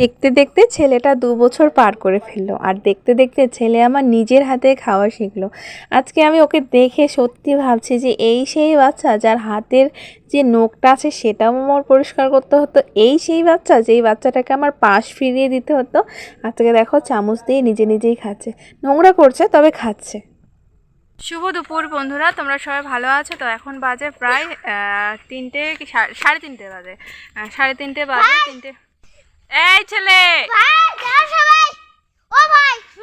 দেখতে দেখতে ছেলেটা দু বছর পার করে ফেলল। আর দেখতে দেখতে ছেলে আমার নিজের হাতে খাওয়া শিখলো। আজকে আমি ওকে দেখে সত্যি ভাবছি যে এই সেই বাচ্চা যার হাতের যে নোকটা আছে সেটাও আমার পরিষ্কার করতে হতো। এই সেই বাচ্চা যেই বাচ্চাটাকে আমার পাশ ফিরিয়ে দিতে হতো, আজকে দেখো চামচ দিয়ে নিজে নিজেই খাচ্ছে। নোংরা করছে, তবে খাচ্ছে। শুভ দুপুর বন্ধুরা, তোমরা সবাই ভালো আছো? তো এখন বাজে প্রায় তিনটে কি সাড়ে তিনটে বাজে। সাড়ে তিনটে বাজে, তিনটে এই ছেলে।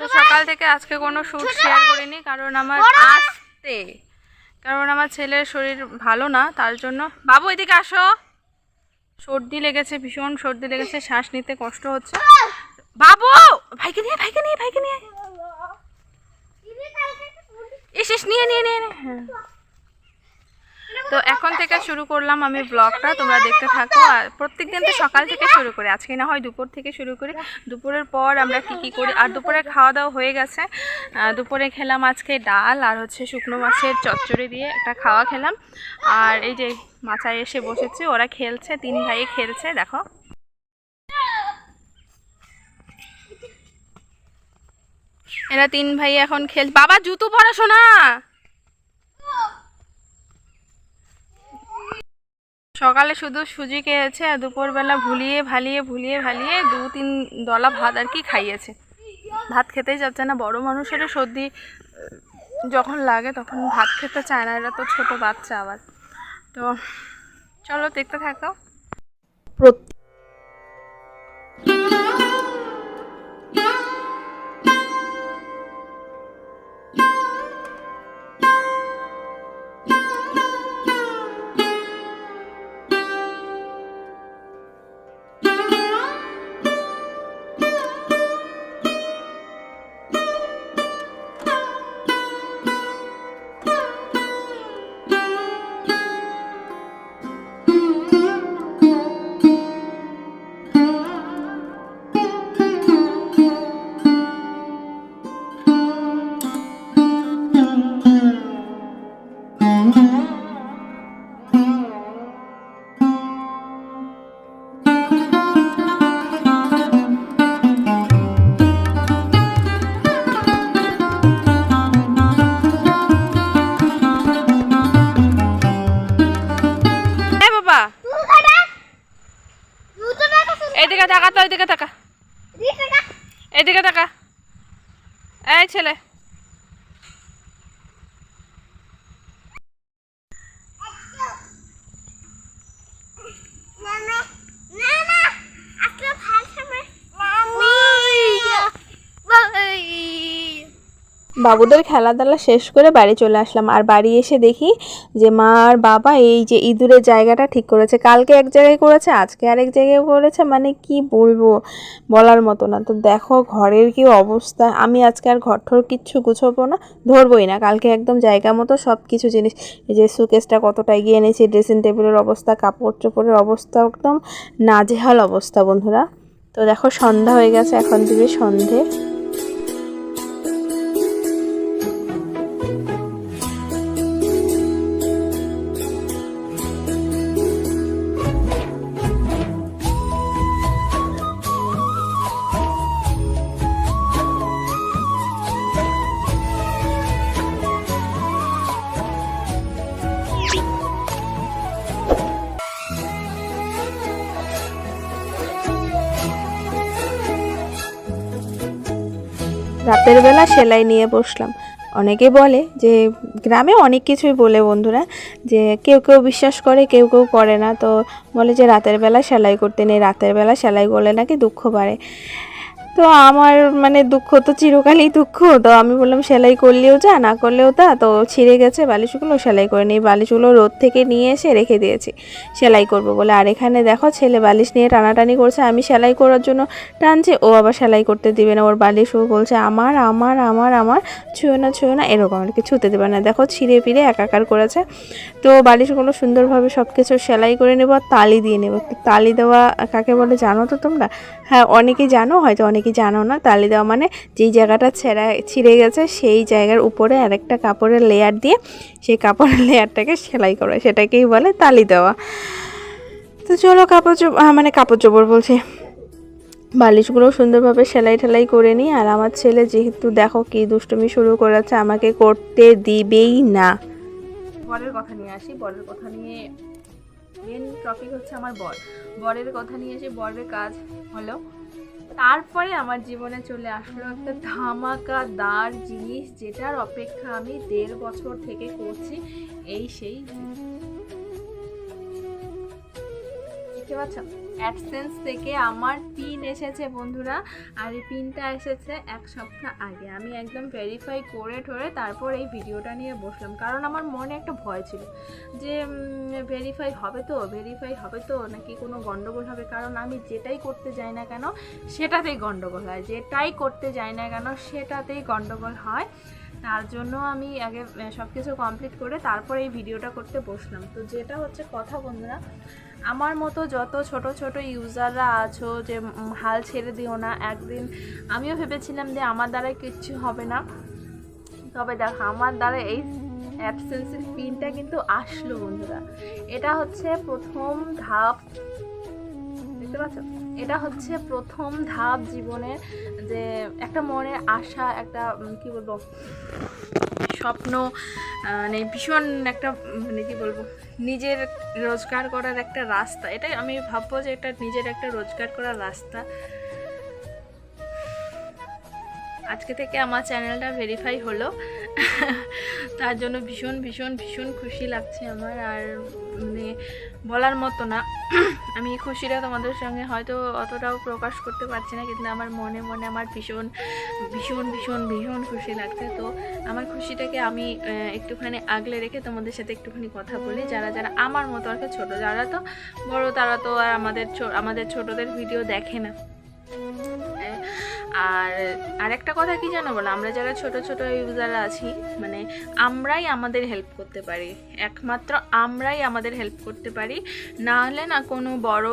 তো সকাল থেকে আজকে কোনো শ্যুট শেয়ার করিনি কারণ আমার আসতে। কারণ আমার ছেলের শরীর ভালো না তার জন্য। বাবু এদিকে আসো। সর্দি লেগেছে ভীষণ সর্দি লেগেছে শ্বাস নিতে কষ্ট হচ্ছে। বাবু ভাইকে নিয়ে ভাইকে নিয়ে ভাইকে নিয়ে। ইস ইস নিয়ে নিয়ে নিয়ে নে। হ্যাঁ। তো এখন থেকে শুরু করলাম আমি ব্লগটা তোমরা দেখতে থাকো। আর প্রত্যেক দিন তো সকাল থেকে শুরু করি। আজকে না হয় দুপুর থেকে শুরু করি। দুপুরের পর আমরা কী কী করি? আর দুপুরে খাওয়া দাওয়া হয়ে গেছে। দুপুরে খেলাম আজকে ডাল আর হচ্ছে শুকনো মাছের চচ্চড়ি দিয়ে একটা খাওয়া খেলাম। আর এই যে মাচায় এসে বসেছে, ওরা খেলছে, তিন ভাই খেলছে, দেখো। এরা তিন ভাই এখন খেল বাবা, জুতো পড়াশোনা সকালে শুধু সুজি খেয়েছে আর দুপুরবেলা ভুলিয়ে ভালিয়ে ভুলিয়ে ভালিয়ে দু তিন দলা ভাত আর কি খাইয়েছে। ভাত খেতেই যাচ্ছে না, বড় মানুষেরও সর্দি, যখন লাগে তখন ভাত খেতে চায় না, এরা তো ছোটো বাচ্চা আবার। তো চলো দেখতে থাকো। হ্যাঁ এইদিকে তাকা। এদিকে থাকা তাকা। এই ছেলে। বাবুদের খেলাধুলা শেষ করে বাড়ি চলে আসলাম। আর বাড়ি এসে দেখি যে মা আর বাবা এই যে ইঁদুরের জায়গাটা ঠিক করেছে। কালকে এক জায়গায় করেছে, আজকে আরেক জায়গায় করেছে মানে কি বলব বলার মতো না। তো দেখো ঘরের কি অবস্থা। আমি আজকে আর ঘর ঠোর কিচ্ছু গুছবো না, ধরবই না। কালকে একদম জায়গা মতো সব কিছু জিনিস, এই যে সুকেসটা কতটা এগিয়ে এনেছি ড্রেসিং টেবিলের অবস্থা, কাপড় চোপড়ের অবস্থা একদম নাজেহাল অবস্থা বন্ধুরা। তো দেখো সন্ধ্যা হয়ে গেছে, এখন দিবে সন্ধে। রাতের বেলা সেলাই নিয়ে বসলাম। অনেকে বলে যে, গ্রামে অনেক কিছুই বলে বন্ধুরা, যে কেউ কেউ বিশ্বাস করে, কেউ কেউ করে না। তো বলে যে, রাতের বেলা সেলাই করতে নেই, রাতের বেলা সেলাই করলে নাকি দুঃখ বাড়ে। তো আমার মানে দুঃখ তো চিরকালই দুঃখ। তো আমি বললাম, সেলাই করলেও যা, না করলেও তা। তো ছিঁড়ে গেছে, বালিশগুলো সেলাই করে নিই বালিশগুলো রোদ থেকে নিয়ে এসে রেখে দিয়েছি। সেলাই করব বলে, আর এখানে দেখো, ছেলে বালিশ নিয়ে টানাটানি করছে, আমি সেলাই করার জন্য টানছে, ও আবার সেলাই করতে দিবে না। ওর বালিশ ও বলছে, আমার আমার আমার আমার, ছুঁয়ো না ছুঁয়ো না। এরকম আর কি, ছুঁতে দেবে না। দেখো, ছিঁড়ে ফিরে একাকার করেছে। তো বালিশগুলো সুন্দরভাবে সব কিছু সেলাই করে নেব, আর তালি দিয়ে নেব। তালি দেওয়া, কাকে বলে জানো তো তোমরা? হ্যাঁ অনেকেই জানো, হয়তো অনেকেই জানো না? তালি দেওয়া মানে যেই জায়গাটা ছেঁড়া, ছিঁড়ে গেছে সেই জায়গার উপরে আরেকটা কাপড়ের লেয়ার দিয়ে সেই কাপড়ের লেয়ারটাকে সেলাই করা, সেটাকেই বলে তালি দেওয়া। তো চলো কাপড় মানে কাপড় চোপড় বলছি। বালিশগুলো সুন্দরভাবে সেলাই টেলাই করে নিই আর আমার ছেলে যেহেতু দেখো কি দুষ্টুমি শুরু করেছে, আমাকে করতে দিবেই না। বরের কথা নিয়ে আসি, বরের কথা নিয়ে মেন টপিক হচ্ছে আমার বর। বরের কথা নিয়ে এসে বরের কাজ হলো তারপরে আমার জীবনে চলে আসলো একটা ধামাকা দার জিনিস যেটার অপেক্ষা আমি দেড় বছর থেকে করছি, এই সেই দেখতে পাচ্ছ? অ্যাডসেন্স থেকে আমার পিন এসেছে বন্ধুরা, আর এই পিনটা এসেছে এক সপ্তাহ আগে। আমি একদম ভেরিফাই করে ঠরে তারপর এই ভিডিওটা নিয়ে বসলাম, কারণ আমার মনে একটা ভয় ছিল যে ভেরিফাই হবে তো ভেরিফাই হবে তো, নাকি কোনো গণ্ডগোল হবে? কারণ আমি যেটাই করতে যাই না কেন, সেটাতেই গণ্ডগোল হয়। যেটাই করতে যাই না কেন, সেটাতেই গণ্ডগোল হয়। তার জন্য আমি আগে সব কিছু কমপ্লিট করে তারপর এই ভিডিওটা করতে বসলাম। তো যেটা হচ্ছে কথা বন্ধুরা আমার মতো যত ছোট ছোট ইউজাররা আছো যে হাল ছেড়ে দিও না, একদিন আমিও ভেবেছিলাম যে আমার দ্বারা কিচ্ছু হবে না। তবে দেখো, আমার দ্বারা এই অ্যাবসেন্সের পিনটা কিন্তু আসলো, বন্ধুরা। এটা হচ্ছে প্রথম ধাপ। এটা হচ্ছে প্রথম ধাপ জীবনের যে একটা মনের আশা, একটা কি বলব? স্বপ্ন মানে ভীষণ একটা মানে কি বলব, নিজের রোজগার করার একটা রাস্তা। এটাই আমি ভাববো যে এটা নিজের একটা রোজগার করার রাস্তা। আজকে থেকে আমার চ্যানেলটা ভেরিফাই হলো। তার জন্য ভীষণ ভীষণ ভীষণ খুশি লাগছে আমার। আর মানে বলার মতো না। আমি খুশিটা তোমাদের সঙ্গে হয়তো অতটাও প্রকাশ করতে পারছি না, কিন্তু আমার মনে মনে আমার ভীষণ ভীষণ ভীষণ ভীষণ খুশি লাগছে। তো আমার খুশিটাকে আমি একটুখানি আগলে রেখে তোমাদের সাথে একটুখানি কথা বলি। যারা যারা আমার মতো আর কি ছোটো, যারা তো বড়, তারা তো আর আমাদের আমাদের ছোটদের ভিডিও দেখে না। আর আরেকটা কথা কি জানো বলো? আমরা যারা ছোট ছোট ইউজাররা আছি মানে আমরাই আমাদের হেল্প করতে পারি। একমাত্র আমরাই আমাদের হেল্প করতে পারি। না হলে না কোনো বড়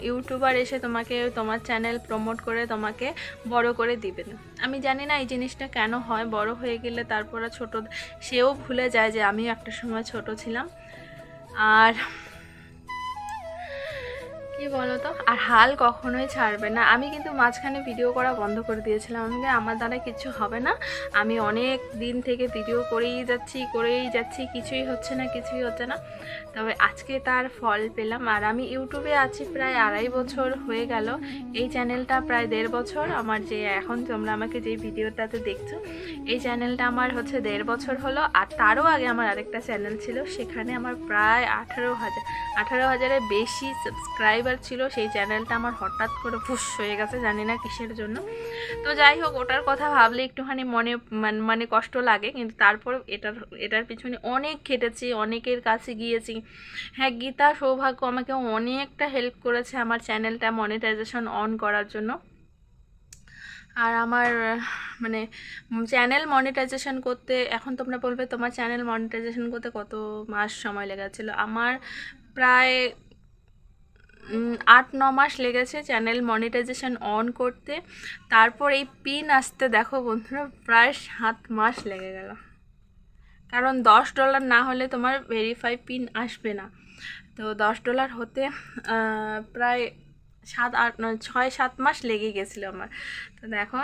ইউটিউবার এসে তোমাকে, তোমার চ্যানেল প্রমোট করে তোমাকে বড় করে দিবে না। আমি জানি না এই জিনিসটা কেন হয়, বড় হয়ে গেলে তারপর ছোট, সেও ভুলে যায় যে আমিও একটা সময় ছোট ছিলাম। আর কি বলতো? আর হাল কখনোই ছাড়বে না। আমি কিন্তু মাঝখানে ভিডিও করা বন্ধ করে দিয়েছিলাম। আমি আমার দ্বারা কিছু হবে না। আমি অনেক দিন থেকে ভিডিও করেই যাচ্ছি করেই যাচ্ছি। কিছুই হচ্ছে না, কিছুই হচ্ছে না। তবে আজকে তার ফল পেলাম আর আমি ইউটিউবে আছি প্রায় আড়াই বছর হয়ে গেল। এই চ্যানেলটা প্রায় দেড় বছর আমার যে এখন তোমরা আমাকে যে ভিডিওটাতে দেখছ, এই চ্যানেলটা আমার হচ্ছে দেড় বছর হলো আর তারও আগে আমার আরেকটা চ্যানেল ছিল, সেখানে আমার প্রায় আঠারো হাজার, আঠারো হাজারের বেশি সাবস্ক্রাইবার ছিল। সেই চ্যানেলটা আমার হঠাৎ করে ফুস হয়ে গেছে, জানি না কিসের জন্য। তো যাই হোক, ওটার কথা ভাবলে একটুখানি মনে, মান- কষ্ট লাগে, কিন্তু তারপর এটার এটার পিছনে অনেক খেটেছি, অনেকের কাছে গিয়েছি হ্যাঁ গীতা, সৌভাগ্য আমাকে অনেকটা হেল্প করেছে আমার চ্যানেলটা মনিটাইজেশন অন করার জন্য। আর আমার মানে চ্যানেল মনিটাইজেশন করতে, এখন তোমরা বলবে তোমার চ্যানেল মনিটাইজেশন করতে কত মাস সময় লেগেছিল? আমার প্রায় আট, ন মাস লেগেছে চ্যানেল মনিটাইজেশন অন করতে। তারপর এই পিন আসতে, দেখো বন্ধুরা, প্রায় সাত মাস লেগে গেল। কারণ দশ ডলার না হলে তোমার ভেরিফাই পিন আসবে না। তো দশ ডলার হতে প্রায় সাত আট নয় ছয় সাত মাস লেগে গেছিল আমার। তো দেখো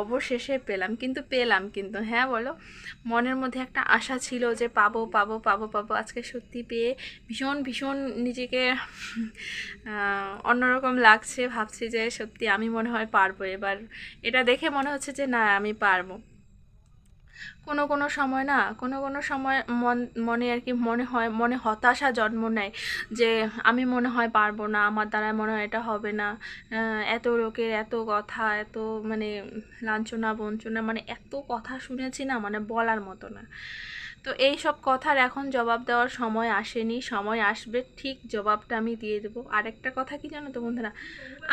অবশেষে পেলাম, কিন্তু পেলাম কিন্তু হ্যাঁ বলো? মনের মধ্যে একটা আশা ছিল যে পাবো পাবো পাবো পাবো। আজকে সত্যি পেয়ে ভীষণ ভীষণ নিজেকে অন্যরকম লাগছে। ভাবছি যে সত্যি আমি মনে হয় পারব। এবার এটা দেখে মনে হচ্ছে যে না, আমি পারব। কোনো কোনো সময় না, কোনো কোনো সময় মন, মনে আর কি মনে হয়, মনে হতাশা জন্ম নেয় যে আমি মনে হয় পারব না, আমার দ্বারা মনে হয় এটা হবে না। এত লোকের এত কথা, এত মানে লাঞ্ছনা, বঞ্চনা মানে এত কথা শুনেছি না মানে বলার মতো না। তো এই সব কথার এখন জবাব দেওয়ার সময় আসেনি, সময় আসবে, ঠিক জবাবটা আমি দিয়ে দেবো। আরেকটা কথা কি জানো তো বন্ধুরা?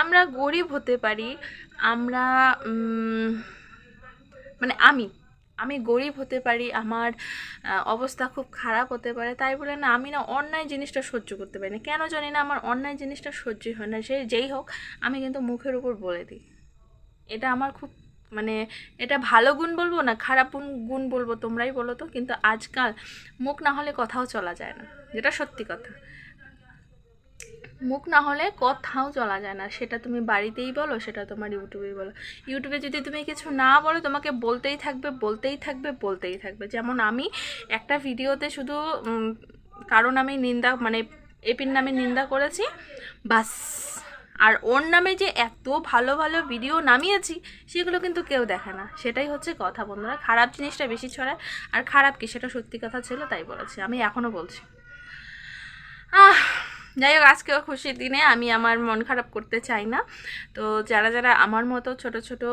আমরা গরিব হতে পারি, আমরা মানে আমি আমি গরিব হতে পারি, আমার অবস্থা খুব খারাপ হতে পারে, তাই বলে না, আমি না অন্যায় জিনিসটা সহ্য করতে পারি না। কেন জানি না আমার অন্যায় জিনিসটা সহ্যই হয় না, সে যেই হোক, আমি কিন্তু মুখের উপর বলে দিই। এটা আমার খুব মানে এটা ভালো গুণ বলব না খারাপ গুণ- বলব তোমরাই বলো তো, কিন্তু আজকাল মুখ না হলে কথাও চলা যায় না, যেটা সত্যি কথা। মুখ না হলে কথাও চলা যায় না। সেটা তুমি বাড়িতেই বলো, সেটা তোমার ইউটিউবেই বলো। ইউটিউবে যদি তুমি কিছু না বলো, তোমাকে বলতেই থাকবে বলতেই থাকবে বলতেই থাকবে। যেমন আমি একটা ভিডিওতে শুধু কারণ আমি নিন্দা মানে এপির নামে নিন্দা করেছি, বাস। আর ওর নামে যে এত ভালো ভালো ভিডিও নামিয়েছি, সেগুলো কিন্তু কেউ দেখে না। সেটাই হচ্ছে কথা বন্ধুরা। খারাপ জিনিসটা বেশি ছড়ায়। আর খারাপ কি? সেটা সত্যি কথা ছিল, তাই বলেছি। আমি এখনও বলছি। আহ যাই হোক আজকেও খুশির দিনে আমি আমার মন খারাপ করতে চাই না। তো যারা যারা আমার মতো ছোট ছোট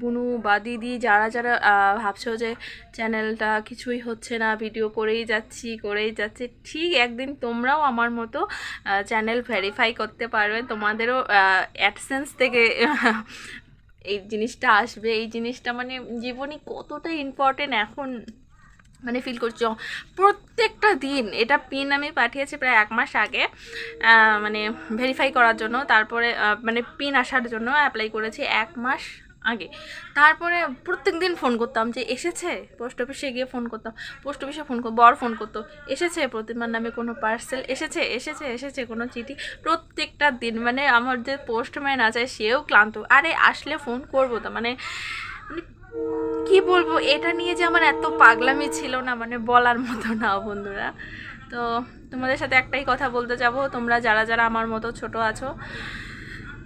বুনু বা দিদি, যারা যারা ভাবছ যে চ্যানেলটা কিছুই হচ্ছে না, ভিডিও করেই যাচ্ছি করেই যাচ্ছি, ঠিক একদিন তোমরাও আমার মতো চ্যানেল ভেরিফাই করতে পারবে। তোমাদেরও অ্যাডসেন্স থেকে এই জিনিসটা আসবে। এই জিনিসটা মানে জীবনে কতটা ইম্পর্টেন্ট এখন মানে ফিল করছি। প্রত্যেকটা দিন, এটা পিন আমি পাঠিয়েছি প্রায় এক মাস আগে মানে ভেরিফাই করার জন্য, তারপরে মানে পিন আসার জন্য অ্যাপ্লাই করেছি এক মাস আগে। তারপরে প্রত্যেক দিন ফোন করতাম যে, এসেছে? পোস্ট অফিসে গিয়ে ফোন করতাম। পোস্ট অফিসে ফোন বর ফোন করতো, এসেছে? প্রতিমার নামে কোনো পার্সেল এসেছে এসেছে এসেছে, কোনো চিঠি। প্রত্যেকটা দিন মানে আমার যে পোস্টম্যান আছে, সেও ক্লান্ত। আরে, আসলে ফোন করব তো। মানে কি বলব, এটা নিয়ে যে আমার এত পাগলামি ছিল না মানে বলার মতো না বন্ধুরা। তো তোমাদের সাথে একটাই কথা বলতে যাব, তোমরা যারা যারা আমার মতো ছোট আছো,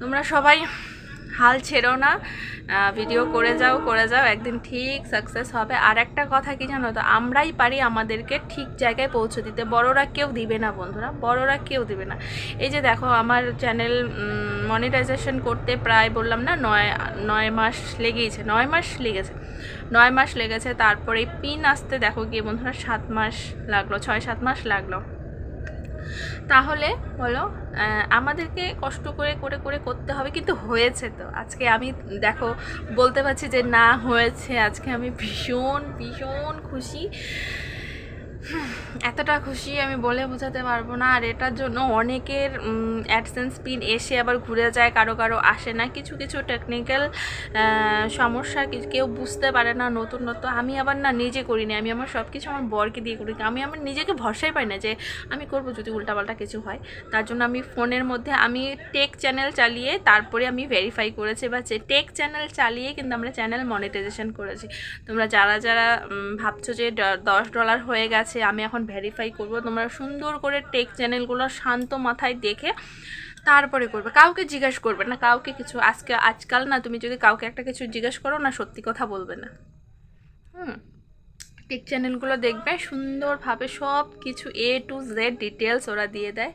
তোমরা সবাই হাল ছেড়ো না ভিডিও করে যাও করে যাও, একদিন ঠিক সাকসেস হবে। আর একটা কথা কি জানো তো, আমরাই পারি আমাদেরকে ঠিক জায়গায় পৌঁছে দিতে। বড়রা কেউ দিবে না বন্ধুরা, বড়রা কেউ দিবে না। এই যে দেখো, আমার চ্যানেল মনিটাইজেশন করতে প্রায় বললাম না, নয় নয় মাস লেগেইছে, নয় মাস লেগেছে, নয় মাস লেগেছে। তারপরে পিন আসতে দেখো গিয়ে বন্ধুরা, সাত মাস লাগল, ছয়, সাত মাস লাগল। তাহলে বলো আমাদেরকে কষ্ট করে করে করে করতে হবে, কিন্তু হয়েছে তো। আজকে আমি দেখো, বলতে পারছি যে না হয়েছে। আজকে আমি ভীষণ ভীষণ খুশি। এতটা খুশি আমি বলে বোঝাতে পারব না। আর এটার জন্য অনেকের অ্যাডসেন্স পিন এসে আবার ঘুরে যায়, কারও কারও আসে না। কিছু কিছু টেকনিক্যাল সমস্যা কেউ বুঝতে পারে না, নতুন নতুন। আমি আবার না নিজে করিনি আমি আমার সব কিছু আমার বরকে দিয়ে করি। আমি আমার নিজেকে ভরসাই পাই না যে আমি করব যদি উল্টাপাল্টা কিছু হয়। তার জন্য আমি ফোনের মধ্যে, আমি টেক চ্যানেল চালিয়ে তারপরে আমি ভেরিফাই করেছি বা যে টেক চ্যানেল চালিয়ে কিন্তু আমরা চ্যানেল মনিটাইজেশন করেছি। তোমরা যারা যারা ভাবছ যে দশ ডলার হয়ে গেছে আমি এখন ভেরিফাই করব। তোমরা সুন্দর করে টেক চ্যানেলগুলো শান্ত মাথায় দেখে তারপরে করবে। কাউকে জিজ্ঞেস করবে না, কাউকে কিছু আজকে, আজকাল না তুমি যদি কাউকে একটা কিছু জিজ্ঞেস করো না, সত্যি কথা বলবে না। হুম টেক চ্যানেলগুলো দেখবে, সুন্দরভাবে সব কিছু এ টু জেড ডিটেলস ওরা দিয়ে দেয়,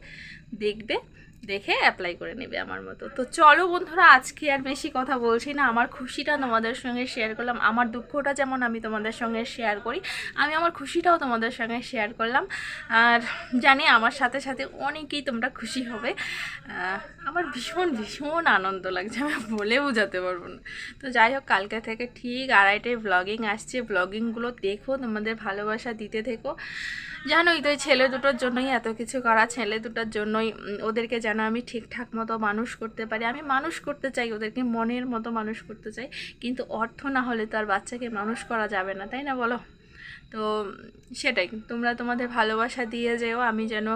দেখবে। দেখে অ্যাপ্লাই করে নেবে আমার মতো। তো চলো বন্ধুরা, আজকে আর বেশি কথা বলছি না। আমার খুশিটা তোমাদের সঙ্গে শেয়ার করলাম। আমার দুঃখটা যেমন আমি তোমাদের সঙ্গে শেয়ার করি, আমি আমার খুশিটাও তোমাদের সঙ্গে শেয়ার করলাম। আর জানি আমার সাথে সাথে অনেকেই তোমরা খুশি হবে। আমার ভীষণ ভীষণ আনন্দ লাগছে। আমি বলে বোঝাতে পারব না। তো যাই হোক, কালকে থেকে ঠিক আড়াইটায় ব্লগিং আসছে। ব্লগিংগুলো দেখো, তোমাদের ভালোবাসা দিতে থেকো। জানোই তো ছেলে দুটোর জন্যই এত কিছু করা, ছেলে দুটোর জন্যই ওদেরকে যেন আমি ঠিকঠাক মতো মানুষ করতে পারি। আমি মানুষ করতে চাই, ওদেরকে মনের মতো মানুষ করতে চাই। কিন্তু অর্থ না হলে তো আর বাচ্চাকে মানুষ করা যাবে না, তাই না বলো? তো সেটাই, তোমরা তোমাদের ভালোবাসা দিয়ে যেও, আমি যেন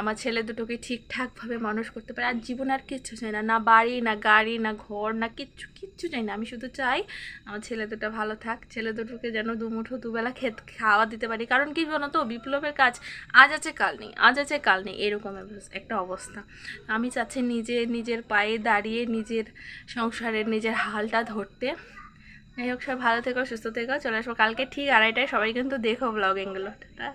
আমার ছেলে দুটোকে ঠিকঠাকভাবে মানুষ করতে পারি, আর জীবন আর কিচ্ছু চাই না না বাড়ি, না গাড়ি, না ঘর, না কিচ্ছু কিচ্ছু চাই না, আমি শুধু চাই আমার ছেলে দুটো ভালো থাক, ছেলে দুটোকে যেন দুমুঠো দুবেলা খেত, খাওয়া দিতে পারি, কারণ কি বলো তো, বিপ্লবের কাজ আজ আছে, কাল নেই, আজ আছে, কাল নেই, এরকম একটা অবস্থা। আমি চাচ্ছি নিজে নিজের পায়ে দাঁড়িয়ে নিজের সংসারের নিজের হালটা ধরতে যাই হোক সবাই ভালো থেকো, সুস্থ থেকো। চলে আসব কালকে ঠিক আড়াইটায়। সবাই কিন্তু দেখো ব্লগিংগুলো টা